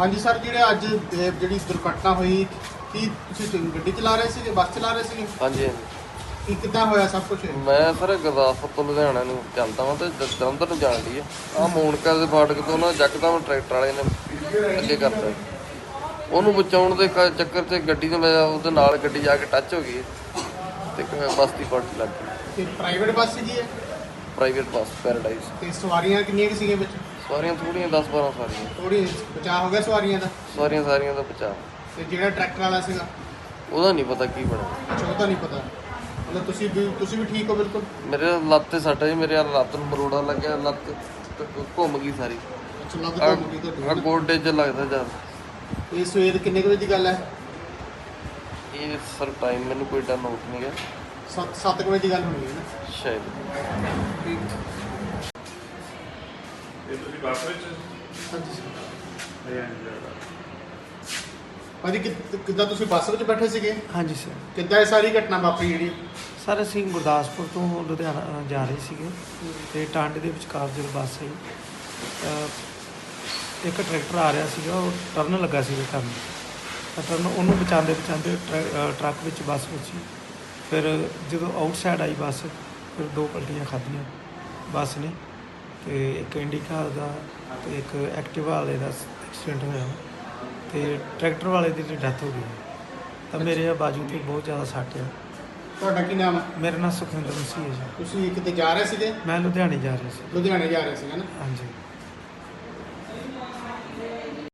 ਹਾਂਜੀ ਸਰ ਜਿਹੜੇ ਅੱਜ ਇਹ ਜਿਹੜੀ ਦੁਰਘਟਨਾ ਹੋਈ ਕੀ ਤੁਸੀਂ ਗੱਡੀ ਚਲਾ ਰਹੇ ਸੀਗੇ ਬੱਸ ਚਲਾ ਰਹੇ ਸੀਗੇ? ਹਾਂਜੀ। ਕੀ ਕਿੱਦਾਂ ਹੋਇਆ ਸਭ ਕੁਝ ਮੈਂ ਸਰ ਗੁਰਦਾਸਪੁਰ ਤੋਂ ਲੁਧਿਆਣਾ ਨੂੰ ਚੱਲਦਾ ਵਾਂ ਤੇ ਜ- ਜਲੰਧਰ ਨੂੰ ਜਾਣ ਲਈ ਆ। ਮੋਨਕਾ ਦੇ ਫਾਟਕ ਤੋਂ ਨਾ ਜੱਕਦਮ ਟਰੈਕਟਰ ਵਾਲੇ ਨੇ ਅੱਗੇ ਕਰਤਾ। ਉਹਨੂੰ ਬਚਾਉਣ ਦੇ ਕ- ਚੱਕਰ 'ਚ ਗੱਡੀ ਦੇ ਮੈਂ ਉਹਦੇ ਨਾਲ ਗੱਡੀ ਜਾ ਕੇ ਟੱਚ ਹੋ ਗਈ। ਤੇ ਬੱਸ ਦੀ ਪਲਟ ਲੱਗ ਗਈ। ਤੇ ਪ੍ਰਾਈਵੇਟ ਬੱਸ ਸੀਗੀ ਇਹ? ਪ੍ਰਾਈਵੇਟ ਬੱਸ ਪੈਰਾਡਾਈਜ਼ ਤੇ ਸਵਾਰੀਆਂ ਕਿੰਨੀਆਂ ਕੁ ਸੀਗੀਆਂ ਵਿੱਚ? ਸਵਾਰੀਆਂ ਥੋੜੀਆਂ 10 12 ਸਵਾਰੀਆਂ। ਥੋੜੀ ਬਚਾਅ ਹੋ ਗਿਆ ਸਵਾਰੀਆਂ ਦਾ? ਸਵਾਰੀਆਂ ਸਾਰੀਆਂ ਦਾ ਬਚਾਅ ਤੇ ਜਿਹੜਾ ਟਰੈਕਟਰ ਵਾਲਾ ਸੀਗਾ? ਉਹਦਾ ਨਹੀਂ ਪਤਾ ਕੀ ਬਣਿਆ। ਅੱਛਾ ਉਹਦਾ ਨਹੀਂ ਪਤਾ। ਮਤਲਬ ਤੁਸੀਂ ਵੀ ਤੁਸੀਂ ਵੀ ਠੀਕ ਹੋ ਬਿਲਕੁਲ? ਮੇਰੇ ਲੱਤ ਤੇ ਸੱਟ ਹੈ ਜੀ ਮੇਰੇ ਲੱਤ ਨੂੰ ਮਰੋੜਾ ਲੱਗਿਆ ਲੱਤ ਕ- ਘੁੰਮ ਗਈ ਸਾਰੀ। ਅੱਛਾ ਲੱਗ ਆ ਤਾਂ ਗਈ ਤੁਹਾਡੀ। ਗੋਡੇ 'ਚ ਲੱਗਦਾ ਜਦ ਇਹ ਸਵੇਰ ਕਿੰਨੇ ਕੁ ਵਜੇ ਦੀ ਗੱਲ ਹੈ? ਇਹ ਸਰ ਟਾਈਮ ਮੈਨੂੰ ਕੋਈ ਡਰ ਨੋਟ ਨਹੀਂ ਗਿਆ 7 7 ਵਜੇ ਦੀ ਗੱਲ ਹੋਣੀ ਹੈ ਨਾ? ਸ਼ਾਇਦ। ਇਹ ਤੁਸੀਂ ਬੱਸ ਵਿੱਚ? ਹਾਂਜੀ ਸਰ। ਇਹ ਭਾਜੀ ਕਿ- ਕਿੱਦਾਂ ਤੁਸੀਂ ਬੱਸ ਵਿੱਚ ਬੈਠੇ ਸੀਗੇ? ਹਾਂਜੀ ਸਰ। ਕਿੱਦਾਂ ਇਹ ਸਾਰੀ ਘਟਨਾ ਵਾਪਰੀ ਜਿਹੜੀ? ਸਰ ਅਸੀਂ ਗੁਰਦਾਸਪੁਰ ਤੋਂ ਲੁਧਿਆਣਾ ਜਾ ਰਹੇ ਸੀਗੇ ਤੇ ਟਾਂਡੇ ਦੇ ਵਿਚਕਾਰ ਜਦੋਂ ਬੱਸ ਆਈ ਤਾਂ ਇੱਕ ਟਰੈਕਟਰ ਆ ਰਿਹਾ ਸੀਗਾ ਉਹ ਟਰਨ ਲੱਗਾ ਸੀਗਾ ਟਰਨ ਤਾਂ ਟਰਨ ਉਹਨੂੰ ਬਚਾਉਂਦੇ ਬਚਾਉਂਦੇ ਟਰੱਕ ਵਿੱਚ ਬੱਸ ਹੀ। ਫਿਰ ਜਦੋਂ ਆਊਟਸਾਈਡ ਆਈ ਬੱਸ ਫਿਰ ਦੋ ਪਲਟੀਆਂ ਖਾਧੀਆਂ ਬੱਸ ਨੇ ਤੇ ਇੱਕ ਇੰਡੀਕਾ ਦਾ ਤੇ ਇੱਕ ਐਕਟਿਵਾ ਵਾਲੇ ਦਾ ਐਕਸੀਡੈਂਟ ਹੋਇਆ ਤੇ ਟਰੈਕਟਰ ਵਾਲੇ ਦੀ ਡੈਥ ਹੋ ਗਈ। ਤਾਂ ਮੇਰੇ ਬਾਜੂ ਤੇ ਬਹੁਤ ਜ਼ਿਆਦਾ ਸੱਟ ਆ। ਤੁਹਾਡਾ ਕੀ ਨਾਮ ਹੈ ਮੇਰਾ ਨਾਮ ਸੁਖਿੰਦਰ ਮਸੀਹ ਹੈ ਜੀ। ਤੁਸੀਂ ਕਿਤੇ ਜਾ ਰਹੇ ਸੀਗੇ? ਮੈਂ ਲੁਧਿਆਣੇ ਜਾ ਰਿਹਾ ਸੀ। ਲੁਧਿਆਣੇ ਜਾ ਰਹੇ ਨਾ? ਹਾਂਜੀ।